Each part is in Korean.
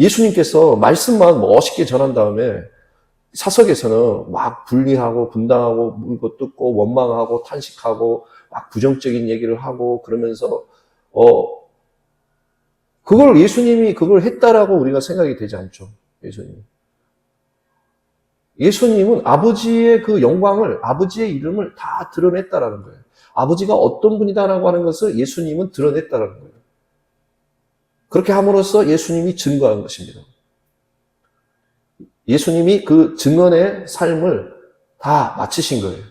예수님께서 말씀만 멋있게 전한 다음에 사석에서는 막 분리하고 분당하고 물고 뜯고 원망하고 탄식하고 막 부정적인 얘기를 하고 그러면서 어 그걸 예수님이 그걸 했다라고 우리가 생각이 되지 않죠. 예수님. 예수님은 아버지의 그 영광을 아버지의 이름을 다 드러냈다라는 거예요. 아버지가 어떤 분이다라고 하는 것을 예수님은 드러냈다라는 거예요. 그렇게 함으로써 예수님이 증거한 것입니다. 예수님이 그 증언의 삶을 다 마치신 거예요.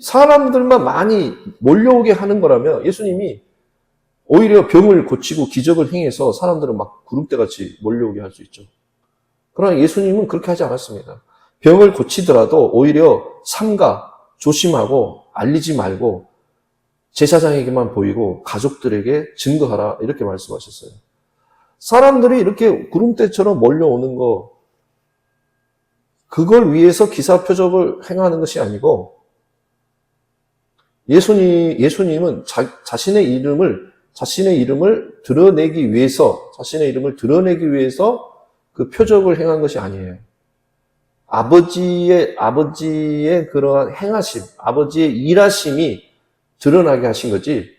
사람들만 많이 몰려오게 하는 거라면 예수님이 오히려 병을 고치고 기적을 행해서 사람들은 막 구름대같이 몰려오게 할 수 있죠. 그러나 예수님은 그렇게 하지 않았습니다. 병을 고치더라도 오히려 삼가 조심하고 알리지 말고 제사장에게만 보이고 가족들에게 증거하라 이렇게 말씀하셨어요. 사람들이 이렇게 구름대처럼 몰려오는 거 그걸 위해서 기사 표적을 행하는 것이 아니고 예수님 예수님은 자, 자신의 이름을 자신의 이름을 드러내기 위해서 자신의 이름을 드러내기 위해서 그 표적을 행한 것이 아니에요. 아버지의 아버지의 그러한 행하심, 아버지의 일하심이 드러나게 하신 거지.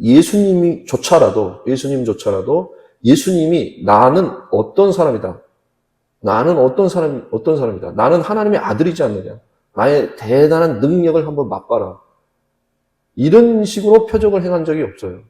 예수님이 조차라도 예수님조차라도 예수님이 나는 어떤 사람이다. 나는 어떤 사람 어떤 사람이다. 나는 하나님의 아들이지 않느냐. 나의 대단한 능력을 한번 맛봐라. 이런 식으로 표적을 행한 적이 없어요.